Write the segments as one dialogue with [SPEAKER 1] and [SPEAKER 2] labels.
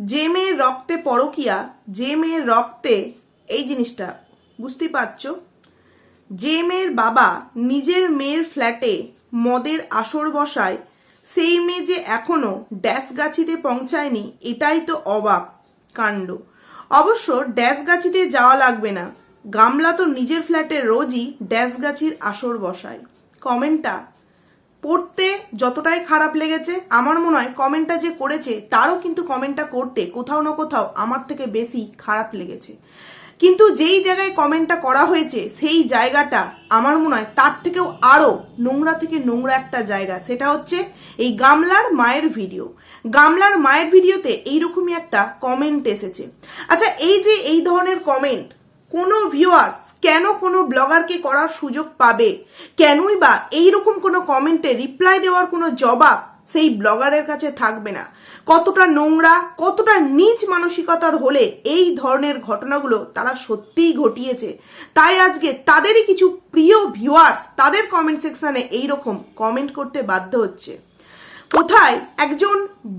[SPEAKER 1] যে মেয়ের রক্তে পরকিয়া, যে মেয়ের রক্তে এই জিনিসটা, বুঝতেই পারছ? যে মেয়ের বাবা নিজের মেয়ের ফ্ল্যাটে মদের আসর বসায়, সেই মেয়ে যে এখনও ড্যাশ গাছিতে পৌঁছায়নি, এটাই তো অবাক কাণ্ড। অবশ্য ড্যাশ গাছিতে যাওয়া লাগবে না। গামলা তো নিজের ফ্ল্যাটে রোজই ড্যাশ গাছির আসর বসায়। কমেন্টটা পড়তে যতটাই খারাপ লেগেছে, আমার মনে হয় কমেন্টটা যে করেছে, তারও কিন্তু কমেন্টটা করতে, কোথাও না কোথাও আমার থেকে বেশি খারাপ লেগেছে। কিন্তু যেই জায়গায় কমেন্টটা করা হয়েছে, সেই জায়গাটা আমার মনে হয় তার থেকেও আরও নোংরা থেকে নোংরা একটা জায়গা, সেটা হচ্ছে এই গামলার মায়ের ভিডিও। গামলার মায়ের ভিডিওতে এইরকমই একটা কমেন্ট এসেছে। আচ্ছা এই যে এই ধরনের কমেন্ট কোনো ভিউয়ার্স কেন কোনো ব্লগারকে করার সুযোগ পাবে? কেনই বা এইরকম কোনো কমেন্টে রিপ্লাই দেওয়ার কোনো জবাব সেই ব্লগারের কাছে থাকবে না? কতটা নোংরা, কতটা নিচ মানসিকতার হলে এই ধরনের ঘটনাগুলো তারা সত্যিই ঘটিয়েছে? তাই আজকে তাদেরই কিছু প্রিয় ভিউয়ার্স তাদের কমেন্ট সেকশানে এইরকম কমেন্ট করতে বাধ্য হচ্ছে। কোথায় একজন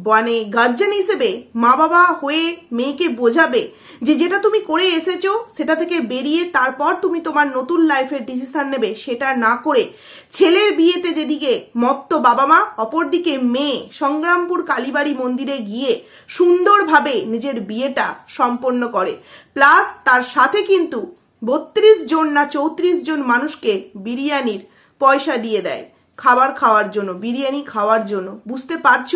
[SPEAKER 1] মানে গার্জেন হিসেবে মা বাবা হয়ে মেয়েকে বোঝাবে যে যেটা তুমি করে এসেছ, সেটা থেকে বেরিয়ে তারপর তুমি তোমার নতুন লাইফের ডিসিশান নেবে, সেটা না করে ছেলের বিয়েতে যেদিকে মত্ত বাবা মা অপরদিকে মেয়ে সংগ্রামপুর কালীবাড়ি মন্দিরে গিয়ে সুন্দরভাবে নিজের বিয়েটা সম্পন্ন করে। প্লাস তার সাথে কিন্তু বত্রিশ জন না চৌত্রিশ জন মানুষকে বিরিয়ানির পয়সা দিয়ে দেয়। খাবার খাওয়ার জন্য, বিরিয়ানি খাওয়ার জন্য। বুঝতে পারছ?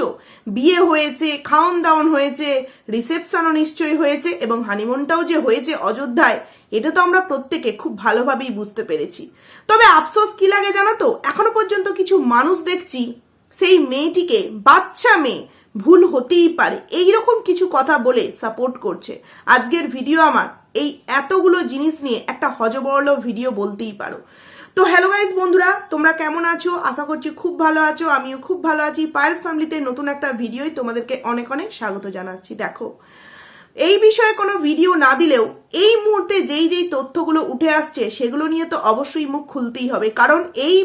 [SPEAKER 1] বিয়ে হয়েছে খাওন দাওন হয়েছে রিসেপশনও নিশ্চয়ই হয়েছে এবং হানিমুনটাও যে হয়েছে অযোধ্যায়, এটা তো আমরা প্রত্যেকে খুব ভালোভাবেই বুঝতে পেরেছি। তবে আফসোস কি লাগে জানো তো? এখনও পর্যন্ত কিছু মানুষ দেখছি, সেই মেয়েটিকে, বাচ্চা মেয়ে, ভুল হতেই পারে। এই রকম কিছু কথা বলে সাপোর্ট করছে। আজকের ভিডিও আমার এই এতগুলো জিনিস নিয়ে একটা হজবরল ভিডিও বলতেই পারো। তো হ্যালো গাইজ বন্ধুরা, তোমরা কেমন আছো? আশা করছি খুব ভালো আছো, আমিও খুব ভালো আছি। পায়েলস ফ্যামিলিতে নতুন একটা ভিডিওই তোমাদেরকে অনেক অনেক স্বাগত জানাচ্ছি, দেখো। এই বিষয়ে কোনো ভিডিও না দিলেও, এই মুহূর্তে যেই যেই তথ্যগুলো উঠে আসছে, সেগুলো নিয়ে তো অবশ্যই মুখ খুলতেই হবে। কারণ এই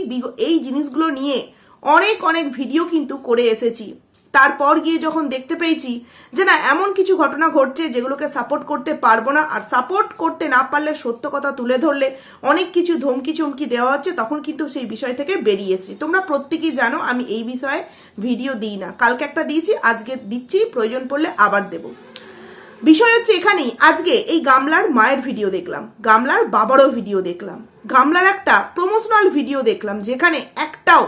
[SPEAKER 1] এই জিনিসগুলো নিয়ে অনেক অনেক ভিডিও কিন্তু করে এসেছি। তারপর গিয়ে যখন দেখতে পেয়েছি যে না, এমন কিছু ঘটনা ঘটছে যেগুলোকে সাপোর্ট করতে পারব না, আর সাপোর্ট করতে না পারলে সত্য কথা তুলে ধরলে অনেক কিছু ধমকি চমকি দেওয়া হচ্ছে, তখন কিন্তু সেই বিষয় থেকে বেরিয়েছি তোমরা প্রত্যেকেই জানো আমি এই বিষয়ে ভিডিও দিই না। কালকে একটা দিয়েছি, আজকে দিচ্ছি, প্রয়োজন পড়লে আবার দেবো। বিষয় হচ্ছে এখানেই, আজকে এই গামলার মায়ের ভিডিও দেখলাম, গামলার বাবারও ভিডিও দেখলাম, গামলার একটা প্রমোশনাল ভিডিও দেখলাম, যেখানে একটাও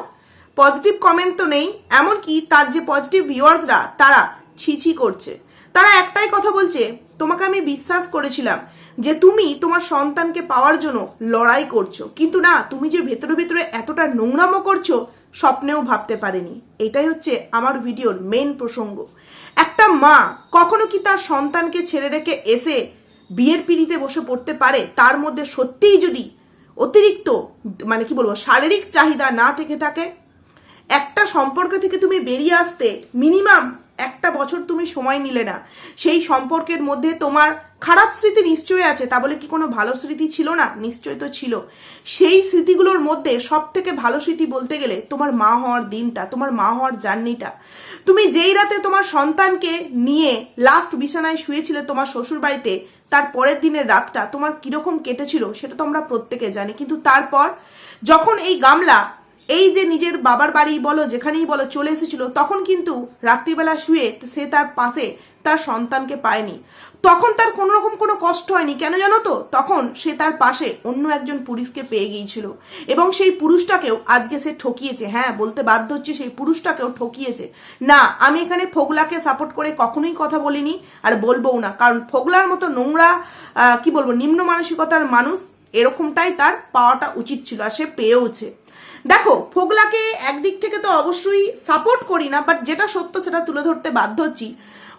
[SPEAKER 1] পজিটিভ কমেন্ট তো নেই, এমনকি তার যে পজিটিভ ভিউয়ার্সরা তারা ছিছি করছে। তারা একটাই কথা বলছে, তোমাকে আমি বিশ্বাস করেছিলাম যে তুমি তোমার সন্তানকে পাওয়ার জন্য লড়াই করছ। কিন্তু না, তুমি যে ভেতরে ভেতরে এতটা নোংরামো করছ, স্বপ্নেও ভাবতে পারেনি। এটাই হচ্ছে আমার ভিডিওর মেন প্রসঙ্গ। একটা মা কখনো কি তার সন্তানকে ছেড়ে রেখে এসে বিয়ের পিড়িতে বসে পড়তে পারে? তার মধ্যে সত্যিই যদি অতিরিক্ত মানে কি বলব, শারীরিক চাহিদা না থেকে থাকে একটা সম্পর্ক থেকে তুমি বেরিয়ে আসতে মিনিমাম একটা বছর তুমি সময় নিলে না। সেই সম্পর্কের মধ্যে তোমার খারাপ স্মৃতি নিশ্চয়ই আছে, তা বলে কি কোনো ভালো স্মৃতি ছিল না? নিশ্চয়ই তো ছিল। সেই স্মৃতিগুলোর মধ্যে সব থেকে ভালো স্মৃতি বলতে গেলে তোমার মা হওয়ার দিনটা, তোমার মা হওয়ার জার্নিটা। তুমি যেই রাতে তোমার সন্তানকে নিয়ে লাস্ট বিছানায় শুয়েছিলে তোমার শ্বশুর বাড়িতে তার পরের দিনের রাতটা তোমার কীরকম কেটেছিল সেটা তো আমরা প্রত্যেকে জানি। কিন্তু তারপর যখন এই গামলা এই যে নিজের বাবার বাড়ি বলো, যেখানেই বলো, চলে এসেছিল, তখন কিন্তু রাত্রিবেলা শুয়ে সে তার পাশে তার সন্তানকে পায়নি। তখন তার কোনো রকম কোনো কষ্ট হয়নি। কেন জানো তো? তখন সে তার পাশে অন্য একজন পুরুষকে পেয়ে গিয়েছিল। এবং সেই পুরুষটাকেও আজকে সে ঠকিয়েছে। হ্যাঁ বলতে বাধ্য হচ্ছে, সেই পুরুষটাকেও ঠকিয়েছে। না, আমি এখানে ফোগলাকে সাপোর্ট করে কখনোই কথা বলিনি আর বলবোও না। কারণ ফোগলার মতো নোংরা কি বলব, নিম্ন মানসিকতার মানুষ এরকমটাই তার পাওয়াটা উচিত ছিল আর সে পেয়েওছে। দেখো, ফোগলাকে একদিক থেকে তো অবশ্যই সাপোর্ট করি না বাট যেটা সত্য সেটা তুলে ধরতে বাধ্য হচ্ছি।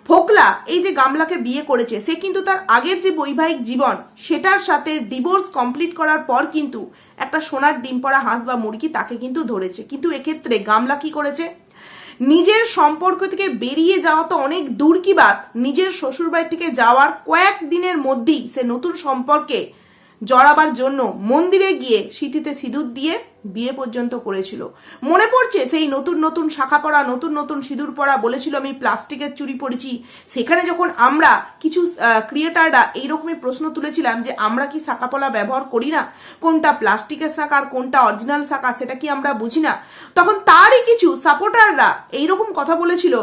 [SPEAKER 1] ফোকলা এই যে গামলাকে বিয়ে করেছে, সে কিন্তু তার আগের যে বৈবাহিক জীবন, সেটার সাথে ডিভোর্স কমপ্লিট করার পর কিন্তু একটা সোনার ডিম পড়া হাঁস বা মুরগি তাকে কিন্তু ধরেছে। কিন্তু এক্ষেত্রে গামলা কি করেছে? নিজের সম্পর্ক থেকে বেরিয়ে যাওয়া তো অনেক দূর কি বাত, নিজের শ্বশুরবাড়ি থেকে যাওয়ার কয়েক দিনের মধ্যেই সে নতুন সম্পর্কে জড়াবার জন্য মন্দিরে গিয়ে সিঁথিতে সিঁদুর দিয়ে বিয়ে পর্যন্ত করেছিল। মনে পড়ছে সেই নতুন নতুন শাখা পড়া নতুন নতুন সিঁদুর পড়া বলেছিল আমি প্লাস্টিকের চুরি পড়েছি সেখানে যখন আমরা কিছু ক্রিয়েটাররা এইরকমই প্রশ্ন তুলেছিলাম যে আমরা কি শাখা পলা ব্যবহার করি না? কোনটা প্লাস্টিকের শাখা আর কোনটা অরিজিনাল শাখা সেটা কি আমরা বুঝি না? তখন তারই কিছু সাপোর্টাররা এইরকম কথা বলেছিল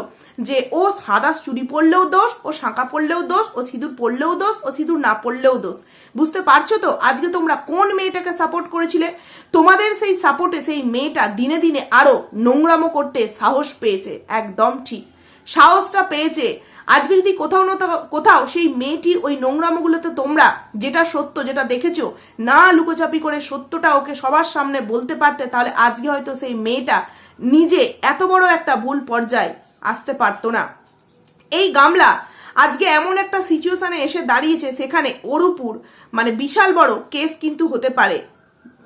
[SPEAKER 1] যে ও সাদা চুরি পড়লেও দোষ, ও শাঁকা পড়লেও দোষ, ও সিঁদুর পড়লেও দোষ, ও সিঁদুর না পড়লেও দোষ। বুঝতে পারছ তো? আজকে তোমরা কোন মেয়েটাকে সাপোর্ট করেছিলে? তোমাদের সেই সাপোর্টে সেই মেয়েটা দিনে দিনে আরও নোংরামো করতে সাহস পেয়েছে। একদম ঠিক। সাহসটা পেয়েছে। আজকে যদি কোথাও না কোথাও সেই মেয়েটির ওই নোংরামোগুলোতে তোমরা যেটা সত্য যেটা দেখেছ, না লুকোচাপি করে সত্যটা ওকে সবার সামনে বলতে পারতে, তাহলে আজকে হয়তো সেই মেয়েটা নিজে এত বড় একটা ভুল পর্যায়ে আসতে পারতো না। এই গামলা আজকে এমন একটা সিচুয়েশনে এসে দাঁড়িয়েছে, সেখানে ওর উপর মানে বিশাল বড় কেস কিন্তু হতে পারে।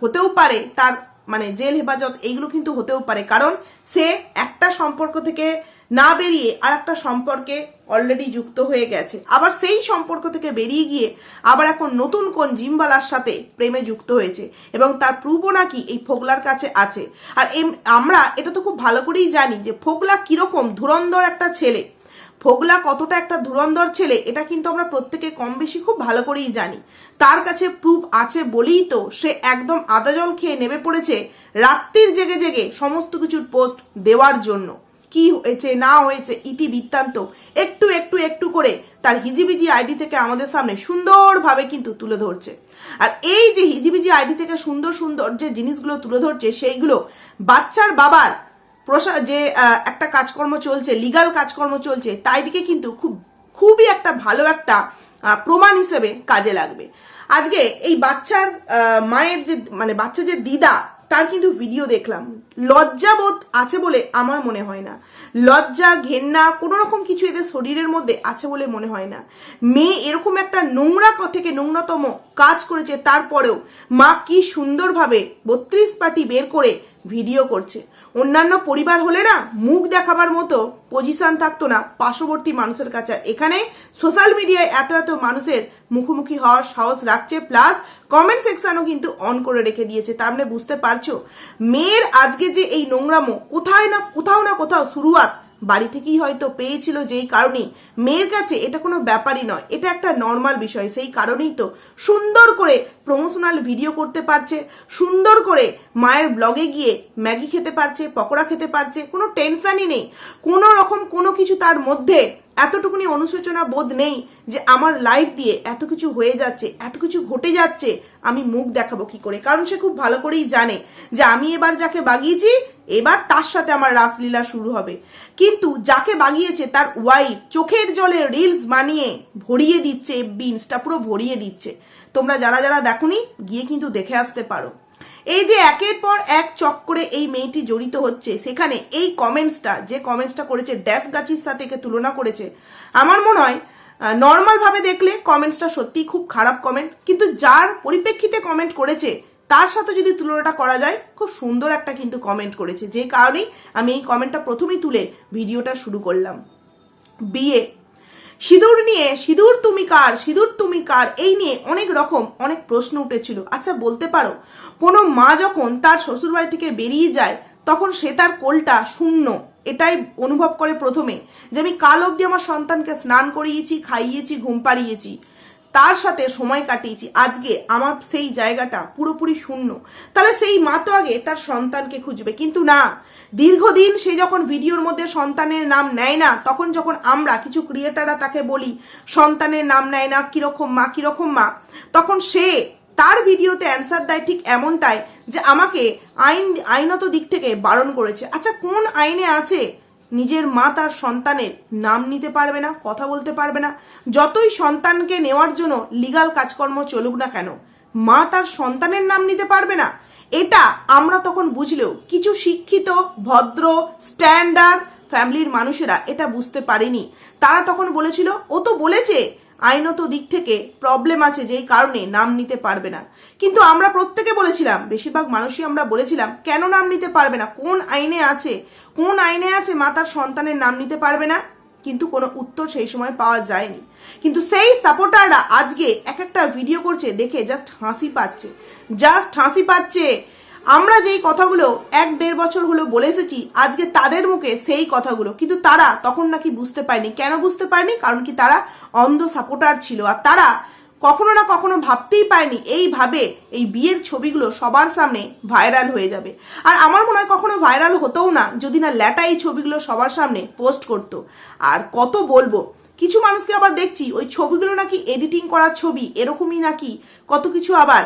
[SPEAKER 1] হতেও পারে তার মানে জেল হেফাজত, এইগুলো কিন্তু হতেও পারে। কারণ সে একটা সম্পর্ক থেকে না বেরিয়ে আর একটা সম্পর্কে অলরেডি যুক্ত হয়ে গেছে। আবার সেই সম্পর্ক থেকে বেরিয়ে গিয়ে আবার এখন নতুন কোন জিমবালার সাথে প্রেমে যুক্ত হয়েছে এবং তার প্রুফও নাকি এই ফোকলার কাছে আছে। আর আমরা এটা তো খুব ভালো করেই জানি যে ফোকলা কীরকম ধুরন্ধর একটা ছেলে। ফোগলা কতটা একটা ধুরন্ধর ছেলে, এটা কিন্তু আমরা প্রত্যেকে কম বেশি খুব ভালো করেই জানি। তার কাছে প্রুফ আছে বলেই তো সে একদম আদা জল খেয়ে নেমে পড়েছে রাত্রির জেগে জেগে সমস্ত কিছুর পোস্ট দেওয়ার জন্য। কি হয়েছে, না হয়েছে, ইতি বৃত্তান্ত। একটু একটু একটু করে তার হিজিবিজি আইডি থেকে আমাদের সামনে সুন্দরভাবে কিন্তু তুলে ধরছে। আর এই যে হিজিবিজি আইডি থেকে সুন্দর সুন্দর যে জিনিসগুলো তুলে ধরছে, সেইগুলো বাচ্চার বাবার প্রসা যে একটা কাজকর্ম চলছে লিগাল কাজকর্ম চলছে, তাই দিকে কিন্তু খুব, খুবই একটা ভালো একটা প্রমাণ হিসেবে কাজে লাগবে। আজকে এই বাচ্চার মায়ের যে মানে বাচ্চা যে দিদা, তার কিন্তু ভিডিও দেখলাম। লজ্জাবোধ আছে বলে আমার মনে হয় না। লজ্জা, ঘেন্না, কোনো রকম কিছু এদের শরীরের মধ্যে আছে বলে মনে হয় না। মেয়ে এরকম একটা নোংরা থেকে নোংরাতম কাজ করেছে, তারপরেও মা কি সুন্দরভাবে বত্রিশ পাটি বের করে ভিডিও করছে। অন্যান্য পরিবার হলে না মুখ দেখাবার মতো পজিশন থাকতো না পার্শ্ববর্তী মানুষের কাছে। এখানে সোশ্যাল মিডিয়ায় এত এত মানুষের মুখোমুখি হওয়ার সাহস রাখছে প্লাস কমেন্ট সেকশনও কিন্তু অন করে রেখে দিয়েছে। তার মানে বুঝতে পারছ? মেয়ের আজকে যে এই নোংরামো, কোথায় না কোথাও না কোথাও শুরুয়াত বাড়ি থেকেই হয়তো পেয়েছিল যেই কারণে। মেয়ের কাছে এটা কোনো ব্যাপারই নয়, এটা একটা নর্মাল বিষয়। সেই কারণেই তো সুন্দর করে প্রমোশনাল ভিডিও করতে পারছে, সুন্দর করে মায়ের ব্লগে গিয়ে ম্যাগি খেতে পারছে, পকোড়া খেতে পারছে, কোনো টেনশানই নেই। কোনো রকম কোনো কিছু তার মধ্যে এতটুকুনি অনুশোচনা বোধ নেই যে আমার লাইফ দিয়ে এত কিছু হয়ে যাচ্ছে, এত কিছু ঘটে যাচ্ছে, আমি মুখ দেখাবো কি করে? কারণ সে খুব ভালো করেই জানে যে আমি এবার যাকে বাগিয়েছি, এবার তার সাথে আমার রাসলীলা শুরু হবে। কিন্তু যাকে বাগিয়েছে তার ওয়াইফ চোখের জলে রিলস বানিয়ে ভরিয়ে দিচ্ছে এফবি ইনস্টা পুরো ভরিয়ে দিচ্ছে। তোমরা যারা যারা দেখোনি, গিয়ে কিন্তু দেখে আসতে পারো। এই যে একের পর এক চক্করে এই মেয়েটি জড়িত হচ্ছে, সেখানে এই কমেন্টসটা যে কমেন্টসটা করেছে ড্যাশ গাছির সাথে একে তুলনা করেছে, আমার মনে হয় নর্মাল ভাবে দেখলে কমেন্টসটা সত্যিই খুব খারাপ কমেন্ট কিন্তু যার পরিপ্রেক্ষিতে কমেন্ট করেছে, তার সাথে যদি তুলনাটা করা যায়, খুব সুন্দর একটা কিন্তু কমেন্ট করেছে। যে কারণেই আমি এই কমেন্টটা প্রথমেই তুলে ভিডিওটা শুরু করলাম। বিয়ে সিঁদুর নিয়ে, সিঁদুর তুমি কার, সিঁদুর তুমি কার? এই নিয়ে অনেক রকম, অনেক প্রশ্ন উঠেছিল। আচ্ছা বলতে পারো, কোনো মা যখন তার শ্বশুরবাড়ি থেকে বেরিয়ে যায়, তখন সে তার কোলটা শূন্য। এটাই অনুভব করে প্রথমে, যে আমি কাল অবধি আমার সন্তানকে স্নান করিয়েছি, খাইয়েছি, ঘুম পাড়িয়েছি। তার সাথে সময় কাটিয়েছি। আজকে আমার সেই জায়গাটা পুরোপুরি শূন্য। তাহলে সেই মা তো আগে তার সন্তানকে খুঁজবে। কিন্তু না দীর্ঘদিন সে যখন ভিডিওর মধ্যে সন্তানের নাম নেয় না, তখন যখন আমরা, কিছু ক্রিয়েটাররা তাকে বলি, সন্তানের নাম নেয় না, কীরকম মা কীরকম মা, তখন সে তার ভিডিওতে অ্যান্সার দেয় ঠিক এমনটাই যে আমাকে আইন, আইনত দিক থেকে বারণ করেছে। আচ্ছা কোন আইনে আছে? নিজের মা তার সন্তানের নাম নিতে পারবে না, কথা বলতে পারবে না। যতই সন্তানকে নেওয়ার জন্য লিগাল কাজকর্ম চলুক না কেন, মা তার সন্তানের নাম নিতে পারবে না। এটা আমরা তখন বুঝলেও কিছু শিক্ষিত, ভদ্র স্ট্যান্ডার্ড ফ্যামিলির মানুষেরা এটা বুঝতে পারেনি। তারা তখন বলেছিল, ও তো বলেছে, আইনত দিক থেকে প্রবলেম আছে যেই কারণে নাম নিতে পারবে না। কিন্তু আমরা প্রত্যেকে বলেছিলাম, বেশিরভাগ মানুষই আমরা বলেছিলাম, কেন নাম নিতে পারবে না? কোন আইনে আছে? কোন আইনে আছে মা তার সন্তানের নাম নিতে পারবে না? কিন্তু কোনো উত্তর সেই সময় পাওয়া যায়নি। কিন্তু সেই সাপোর্টাররা আজকে এক একটা ভিডিও করছে, দেখে জাস্ট হাসি পাচ্ছে। জাস্ট হাসি পাচ্ছে। আমরা যেই কথাগুলো এক দেড় বছর হলো বলে এসেছি, আজকে তাদের মুখে সেই কথাগুলো। কিন্তু তারা তখন নাকি বুঝতে পারেনি। কেন বুঝতে পারেনি? কারণ কি তারা অন্ধ সাপোর্টার ছিল। আর তারা কখনো না কখনো ভাবতেই পারেনি, এইভাবে এই বিয়ের ছবিগুলো সবার সামনে ভাইরাল হয়ে যাবে। আর আমার মনে হয় কখনো ভাইরাল হতেও না, যদি না ল্যাটা এই ছবিগুলো সবার সামনে পোস্ট করতো। আর কত বলব, কিছু মানুষকে আবার দেখছি, ওই ছবিগুলো নাকি এডিটিং করা ছবি, এরকমই নাকি কত কিছু আবার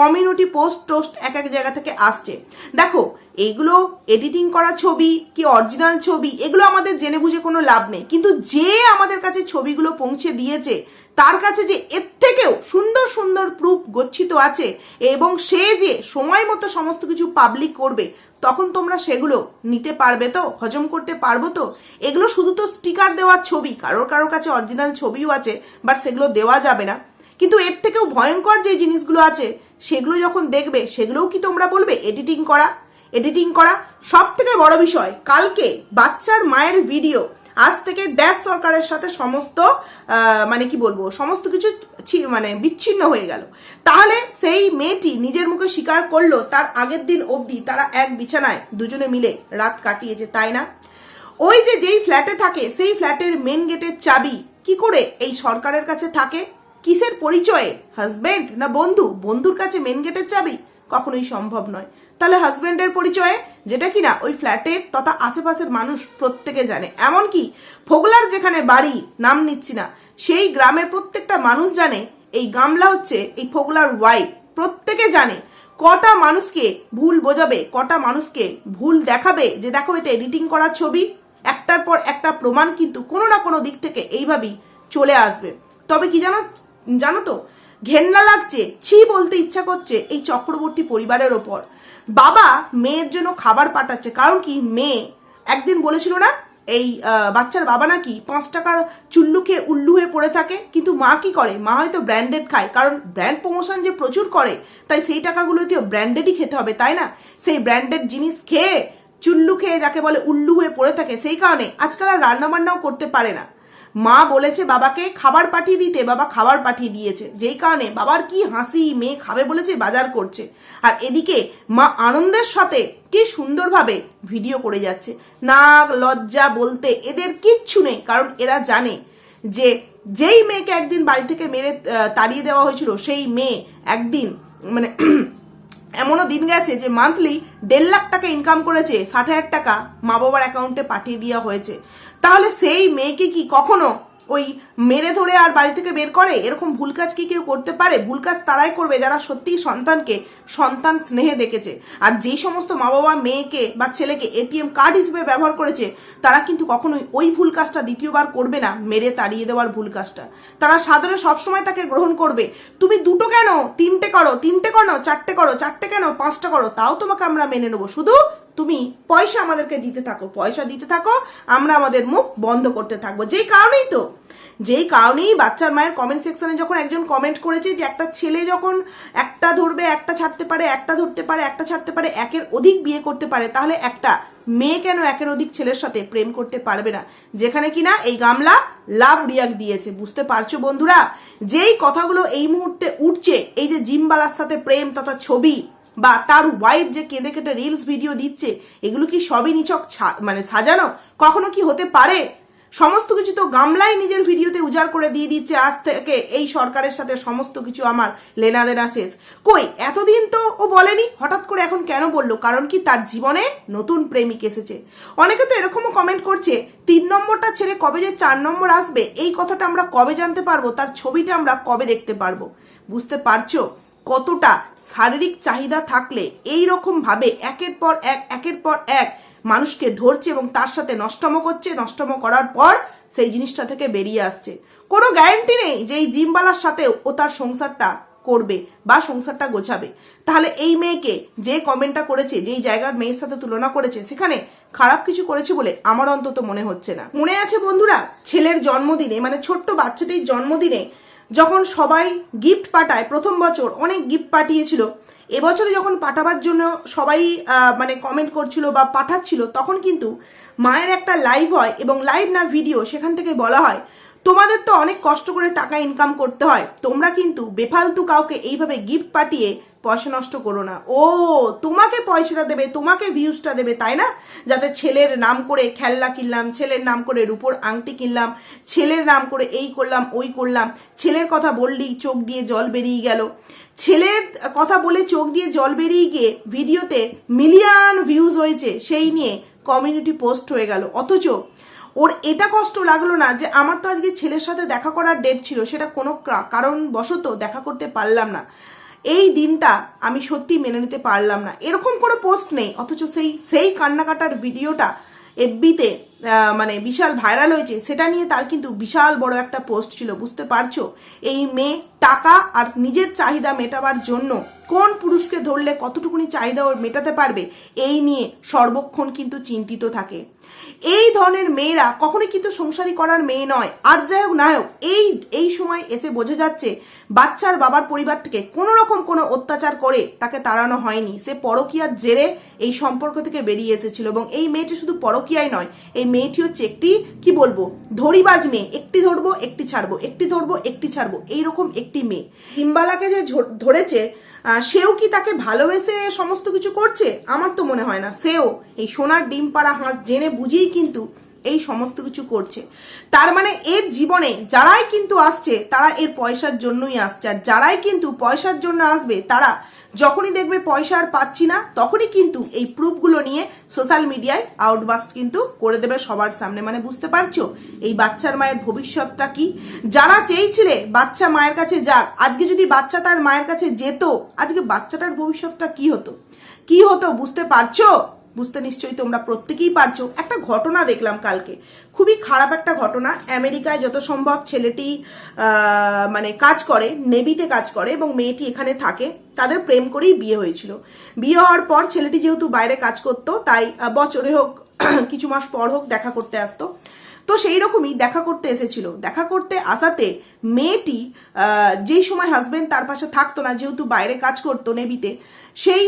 [SPEAKER 1] কমিউনিটি পোস্ট টোস্ট এক এক জায়গা থেকে আসছে। দেখো এইগুলো এডিটিং করা ছবি কি অরিজিনাল ছবি, এগুলো আমাদের জেনে বুঝে কোনো লাভ নেই। কিন্তু যে আমাদের কাছে ছবিগুলো পৌঁছে দিয়েছে, তার কাছে যে এর থেকেও সুন্দর সুন্দর প্রুফ গচ্ছিত আছে এবং সে যে সময় মতো সমস্ত কিছু পাবলিক করবে, তখন তোমরা সেগুলো নিতে পারবে তো, হজম করতে পারব তো। এগুলো শুধু তো স্টিকার দেওয়ার ছবি, কারোর কারোর কাছে অরিজিনাল ছবিও আছে বাট সেগুলো দেওয়া যাবে না। কিন্তু এর থেকেও ভয়ঙ্কর যে জিনিসগুলো আছে, সেগুলো যখন দেখবে, সেগুলোও কি তোমরা বলবে? এডিটিং করা এডিটিং করা সব থেকে বড় বিষয়। কালকে বাচ্চার মায়ের ভিডিও আজ থেকে ড্যাশ সরকারের সাথে সমস্ত মানে কি বলব, সমস্ত কিছু মানে বিচ্ছিন্ন হয়ে গেল। তাহলে সেই মেয়েটি নিজের মুখে স্বীকার করল, তার আগের দিন অবধি তারা এক বিছানায় দুজনে মিলে রাত কাটিয়েছে, তাই না? ওই যে যেই ফ্ল্যাটে থাকে, সেই ফ্ল্যাটের মেন গেটের চাবি, কি করে এই সরকারের কাছে থাকে? কিসের পরিচয়ে? হাজবেন্ড না বন্ধু? বন্ধুর কাছে মেন গেটের চাবি? কখনোই সম্ভব নয়। তাহলে হাজব্যান্ডের পরিচয়ে, যেটা কিনা ওই ফ্ল্যাটের তথা আশেপাশের মানুষ প্রত্যেকে জানে। এমনকি ফোগলার যেখানে বাড়ি, নাম নিচ্ছি না, সেই গ্রামের প্রত্যেকটা মানুষ জানে, এই গামলা হচ্ছে এই ফোগলার ওয়াইফ প্রত্যেকে জানে, কটা মানুষকে ভুল বোঝাবে, কটা মানুষকে ভুল দেখাবে, যে দেখো এটা এডিটিং করা ছবি, একটার পর একটা প্রমাণ কিন্তু কোনো না কোনো দিক থেকে এইভাবেই চলে আসবে। তবে কি জানো জানো তো ঘেন্না লাগছে, ছি বলতে ইচ্ছা করছে এই চক্রবর্তী পরিবারের ওপর। বাবা মেয়ের জন্য খাবার পাঠাচ্ছে, কারণ কি? মেয়ে। একদিন বলেছিল না, এই বাচ্চার বাবা নাকি পাঁচ টাকার চুল্লু খেয়ে উল্লু হয়ে পড়ে থাকে, কিন্তু মা কি করে? মা হয়তো ব্র্যান্ডেড খায়, কারণ ব্র্যান্ড প্রমোশন যে প্রচুর করে, তাই সেই টাকাগুলো টাকাগুলোতেও ব্র্যান্ডেডই খেতে হবে, তাই না? সেই ব্র্যান্ডেড জিনিস খেয়ে, চুল্লু খেয়ে যাকে বলে উল্লু হয়ে পড়ে থাকে, সেই কারণে আজকাল আর রান্নাবান্নাও করতে পারে না। মা বলেছে বাবাকে খাবার পাঠিয়ে দিতে, বাবা খাবার পাঠিয়ে দিয়েছে। যেই কারণে বাবার কি হাসি, মেয়ে খাবে বলেছে, বাজার করছে। আর এদিকে মা আনন্দের সাথে কি সুন্দরভাবে ভিডিও করে যাচ্ছে। নাক, লজ্জা বলতে এদের কিচ্ছু নেই, কারণ এরা জানে যে যেই মেয়েকে একদিন বাড়ি থেকে মেরে তাড়িয়ে দেওয়া হয়েছিল, সেই মেয়ে একদিন মানে এমনও দিন গেছে যে মান্থলি দেড় লাখ টাকা ইনকাম করেছে, ষাট হাজার টাকা মা বাবার অ্যাকাউন্টে পাঠিয়ে দেওয়া হয়েছে। তাহলে সেই মেয়েকে কি কখনো ওই মেরে ধরে আর বাড়ি থেকে বের করে? এরকম ভুল কাজ কি কেউ করতে পারে? ভুল কাজ তারাই করবে যারা সত্যিই সন্তানকে সন্তান স্নেহে দেখেছে। আর যেই সমস্ত মা বাবা মেয়েকে বা ছেলেকে এটিএম কার্ড হিসেবে ব্যবহার করেছে, তারা কিন্তু কখনোই ওই ভুল কাজটা দ্বিতীয়বার করবে না, মেরে তাড়িয়ে দেওয়ার ভুল কাজটা। তারা সাদরে সবসময় তাকে গ্রহণ করবে। তুমি দুটো কেন? তিনটে করো তিনটে করো, চারটে করো, চারটে কেন? পাঁচটা করো, তাও তোমাকে আমরা মেনে নেব। শুধু তুমি পয়সা আমাদেরকে দিতে থাকো, পয়সা দিতে থাকো, আমরা আমাদের মুখ বন্ধ করতে থাকব। যেই কারণেই তো, যেই কারণেই বাচ্চার মায়ের কমেন্ট সেকশনে যখন একজন কমেন্ট করেছে যে একটা ছেলে যখন একটা ধরবে, একটা ছাড়তে পারে, একটা ধরতে পারে, একটা ছাড়তে পারে, একের অধিক বিয়ে করতে পারে, তাহলে একটা মেয়ে কেন একের অধিক ছেলের সাথে প্রেম করতে পারবে না? যেখানে কিনা এই গামলা লাভ রিয়াক দিয়েছে, বুঝতে পারছ বন্ধুরা? যেই কথাগুলো এই মুহূর্তে উঠছে, এই যে জিমবালার সাথে প্রেম তথা ছবি বা তার ওয়াইফ যে কেঁদে কেটে রিলস ভিডিও দিচ্ছে, এগুলো কি সবই নিছক ছা- মানে সাজানো? কখনো কি হতে পারে? সমস্ত কিছু তো গামলাই নিজের ভিডিওতে উজাড় করে দিয়ে দিচ্ছে। আজ থেকে এই সরকারের সাথে সমস্ত কিছু আমার লেনা দেনা শেষ। কই, এতদিন তো ও বলেনি, হঠাৎ করে এখন কেন বলল? কারণ কি তার জীবনে নতুন প্রেমিক এসেছে। অনেকে তো এরকমও কমেন্ট করছে, তিন নম্বরটা ছেড়ে কবে যে চার নম্বর আসবে, এই কথাটা আমরা কবে জানতে পারব? তার ছবিটা আমরা কবে দেখতে পারব? বুঝতে পারছ? কতটা শারীরিক চাহিদা থাকলে এই রকম ভাবে একের পর এক, একের পর এক মানুষকে ধরছে এবং তার সাথে নষ্টম করছে, নষ্টম করার পর সেই জিনিসটা থেকে বেরিয়ে আসছে। কোনো গ্যারান্টি নেই যে এই জিমবালার সাথে ও তার সংসারটা করবে বা সংসারটা গোছাবে। তাহলে এই মেয়েকে যে কমেন্টটা করেছে যেই জায়গার মেয়ের সাথে তুলনা করেছে, সেখানে খারাপ কিছু করেছে বলে আমার অন্তত মনে হচ্ছে না। মনে আছে বন্ধুরা, ছেলের জন্মদিনে মানে ছোট্ট বাচ্চাটির জন্মদিনে যখন সবাই গিফট পাঠায়, প্রথম বছর অনেক গিফট পাঠিয়েছিল, এবছরে যখন পাঠাবার জন্য সবাই মানে কমেন্ট করছিল বা পাঠাচ্ছিল, তখন কিন্তু মায়ের একটা লাইভ হয় এবং লাইভ না ভিডিও সেখান থেকে বলা হয় তোমাদের তো অনেক কষ্ট করে টাকা ইনকাম করতে হয়। তোমরা কিন্তু বেফালতু কাউকে এইভাবে গিফট পাঠিয়ে পয়সা নষ্ট করো না। ও, তোমাকে পয়সাটা দেবে, তোমাকে ভিউজটা দেবে, তাই না? যাতে ছেলের নাম করে খেলনা কিনলাম, ছেলের নাম করে রূপোর আংটি কিনলাম, ছেলের নাম করে এই করলাম, ওই করলাম, ছেলের কথা বললেই চোখ দিয়ে জল বেরিয়ে গেল। ছেলের কথা বলে চোখ দিয়ে জল বেরিয়ে গিয়ে ভিডিওতে মিলিয়ন ভিউজ হয়েছে, সেই নিয়ে কমিউনিটি পোস্ট হয়ে গেল। অথচ ওর এটা কষ্ট লাগল না যে আমার তো আজকে ছেলের সাথে দেখা করার ডেট ছিল, সেটা কোনো কা- কারণবশত দেখা করতে পারলাম না। এই দিনটা আমি সত্যি মেনে নিতে পারলাম না। এরকম কোনো পোস্ট নেই, অথচ সেই সেই কান্নাকাটার ভিডিওটা এফবিতে মানে বিশাল ভাইরাল হয়েছে, সেটা নিয়ে তার কিন্তু বিশাল বড় একটা পোস্ট ছিল, বুঝতে পারছ? এই মেয়ে টাকা আর নিজের চাহিদা মেটাবার জন্য কোন পুরুষকে ধরলে কতটুকুনি চাহিদা ওর মেটাতে পারবে, এই নিয়ে সর্বক্ষণ কিন্তু চিন্তিত থাকে। এই ধরনের মেয়েরা কখনোই কিন্তু সংসারী করার মেয়ে নয়। আর যাই হোক নায়ক এই এই সময় এসে বোঝা যাচ্ছে বাচ্চার বাবার পরিবার থেকে কোনো রকম কোনো অত্যাচার করে তাকে তাড়ানো হয়নি। সে পরকীয়ার জেরে এই সম্পর্ক থেকে বেরিয়ে এসেছিল এবং এই মেয়েটি শুধু পরকীয়াই নয়, এই মেয়েটি হচ্ছে একটি, কি বলব, ধরিবাজ মেয়ে। একটি ধরবো, একটি ছাড়বো, একটি ধরবো, একটি ছাড়বো, এইরকম একটি মেয়ে। হিম্বালাকে যে ধরেছে সেও কি তাকে ভালোবেসে সমস্ত কিছু করছে? আমার তো মনে হয় না। সেও এই সোনার ডিম পাড়া হাঁস জেনে বুঝেই কিন্তু এই সমস্ত কিছু করছে। তার মানে এর জীবনে যারাই কিন্তু আসছে, তারা এর পয়সার জন্যই আসছে। আর যারাই কিন্তু পয়সার জন্য আসবে, তারা যখনই দেখবে পয়সা আর পাচ্ছি না, তখনই কিন্তু এই প্রুফগুলো নিয়ে সোশ্যাল মিডিয়ায় আউটবাস্ট কিন্তু করে দেবে সবার সামনে। মানে বুঝতে পারছ? এই বাচ্চার মায়ের ভবিষ্যৎটা কি? যারা চেয়েছিলে বাচ্চা মায়ের কাছে যাক, আজকে যদি বাচ্চা তার মায়ের কাছে যেত, আজকে বাচ্চাটার ভবিষ্যৎটা কি হতো? কি হতো, বুঝতে পারছ? বুঝতে নিশ্চয়ই তোমরা প্রত্যেকেই পারছ। একটা ঘটনা দেখলাম কালকে। খুবই খারাপ একটা ঘটনা। আমেরিকায় যত সম্ভব ছেলেটি মানে কাজ করে, নেভিতে কাজ করে এবং মেয়েটি এখানে থাকে, তাদের প্রেম করেই বিয়ে হয়েছিল। বিয়ে হওয়ার পর ছেলেটি যেহেতু বাইরে কাজ করতো, তাই বছরে হোক, কিছু মাস পর হোক দেখা করতে আসতো। তো সেই রকমই দেখা করতে এসেছিল। দেখা করতে আসাতে মেয়েটি যেই সময় হাজবেন্ড তার পাশে থাকতো না, যেহেতু বাইরে কাজ করতো নেভিতে, সেই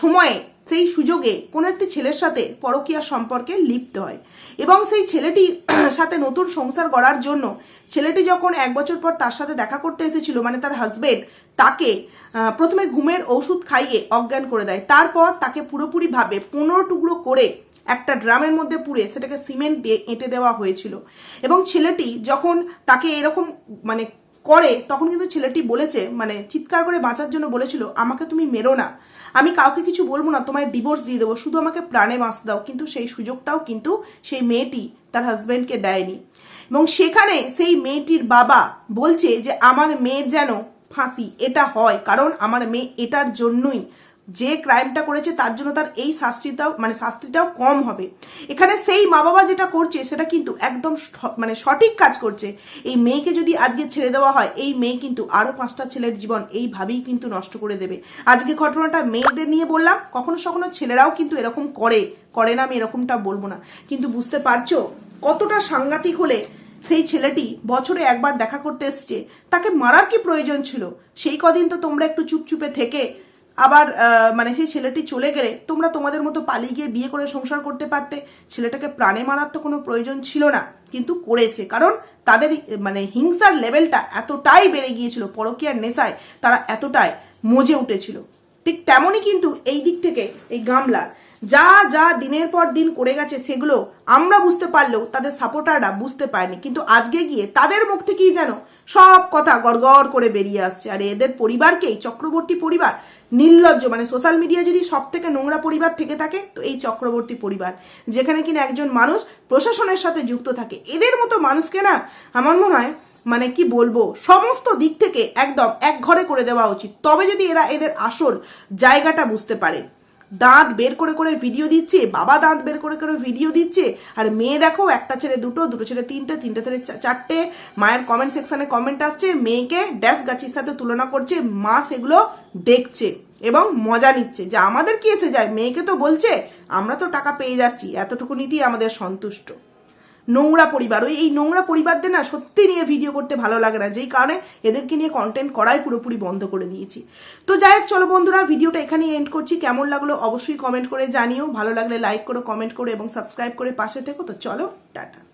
[SPEAKER 1] সময়ে সেই সুযোগে কোনো একটি ছেলের সাথে পরকীয়া সম্পর্কে লিপ্ত হয় এবং সেই ছেলেটি সাথে নতুন সংসার গড়ার জন্য ছেলেটি যখন এক বছর পর তার সাথে দেখা করতে এসেছিল মানে তার হাজবেন্ড তাকে প্রথমে ঘুমের ওষুধ খাইয়ে অজ্ঞান করে দেয়। তারপর তাকে পুরোপুরিভাবে পনেরো টুকরো করে একটা ড্রামের মধ্যে পুড়ে সেটাকে সিমেন্ট দিয়ে এঁটে দেওয়া হয়েছিল। এবং ছেলেটি যখন তাকে এরকম মানে করে, তখন কিন্তু ছেলেটি বলেছে মানে চিৎকার করে বাঁচার জন্য বলেছিল, আমাকে তুমি মেরো না। আমি কাউকে কিছু বলব না, তোমায় ডিভোর্স দিয়ে দেবো। শুধু আমাকে প্রাণে বাঁচতে দাও। কিন্তু সেই সুযোগটাও কিন্তু সেই মেয়েটি তার হাজব্যান্ডকে দেয়নি। এবং সেখানে সেই মেয়েটির বাবা বলছে যে, আমার মেয়ের যেন ফাঁসি। এটা হয়, কারণ আমার মেয়ে এটার জন্যই যে ক্রাইমটা করেছে তার জন্য তার এই শাস্তিটাও মানে শাস্তিটাও কম হবে। এখানে সেই মা বাবা যেটা করছে, সেটা কিন্তু একদম মানে সঠিক কাজ করছে। এই মেয়েকে যদি আজকে ছেড়ে দেওয়া হয়, এই মেয়ে কিন্তু আরও পাঁচটা ছেলের জীবন এইভাবেই কিন্তু নষ্ট করে দেবে। আজকে ঘটনাটা মেয়েদের নিয়ে বললাম, কখনো কখনো ছেলেরাও কিন্তু এরকম করে। করে না আমি এরকমটা বলব না। কিন্তু বুঝতে পারছ কতটা সাংঘাতিক হলে সেই ছেলেটি বছরে একবার দেখা করতে এসছে। তাকে মারার কি প্রয়োজন ছিল? সেই কদিন তো তোমরা একটু চুপচুপে থেকে আবার মানে সেই ছেলেটি চলে গেলে তোমরা তোমাদের মতো পালিয়ে গিয়ে বিয়ে করে সংসার করতে পারতে। ছেলেটাকে প্রাণে মারার তো কোনো প্রয়োজন ছিল না, কিন্তু করেছে। কারণ তাদের মানে হিংসার লেভেলটা এতটাই বেড়ে গিয়েছিল, পরকীয়ার নেশায় তারা এতটাই মজে উঠেছিল। ঠিক তেমনই কিন্তু এই দিক থেকে এই গামলার। যা যা দিনের পর দিন করে গেছে সেগুলো আমরা বুঝতে পারলেও তাদের সাপোর্টাররা বুঝতে পারেনি। কিন্তু আজকে গিয়ে তাদের মুখ থেকেই যেন সব কথা গড়গড় করে বেরিয়ে আসছে। আর এদের পরিবারকেই, চক্রবর্তী পরিবার, নির্লজ্জ মানে সোশ্যাল মিডিয়া যদি সব থেকে নোংরা পরিবার থেকে থাকে, তো এই চক্রবর্তী পরিবার, যেখানে কিনা একজন মানুষ প্রশাসনের সাথে যুক্ত থাকে। এদের মতো মানুষকে না আমার মনে হয় মানে কি বলব, সমস্ত দিক থেকে একদম এক ঘরে করে দেওয়া উচিত। তবে যদি এরা এদের আসল জায়গাটা বুঝতে পারে। দাঁত বের করে করে ভিডিও দিচ্ছে, বাবা দাঁত বের করে করে ভিডিও দিচ্ছে, আর মেয়ে দেখো, একটা ছেলে দুটো দুটো ছেলে তিনটে তিনটে ছেলে চারটে, মায়ের কমেন্ট সেকশানে কমেন্ট আসছে, মেয়েকে ড্যাশ গাছির সাথে তুলনা করছে, মা সেগুলো দেখছে এবং মজা নিচ্ছে, যে আমাদের কি এসে যায়? মেয়েকে তো বলছে, আমরা তো টাকা পেয়ে যাচ্ছি, এতটুকু নিতেই আমাদের সন্তুষ্ট। নোংরা পরিবার। ওই এই নোংরা পরিবারদের না সত্যি নিয়ে ভিডিও করতে ভালো লাগে না। যেই কারণে এদেরকে নিয়ে কন্টেন্ট করাই পুরোপুরি বন্ধ করে দিয়েছি। তো যাই হোক, চলো বন্ধুরা ভিডিওটা এখানেই এন্ড করছি। কেমন লাগল অবশ্যই কমেন্ট করে জানিও। ভালো লাগলে লাইক করো কমেন্ট করো এবং সাবস্ক্রাইব করে পাশে থেকো। তো চলো, টাটা।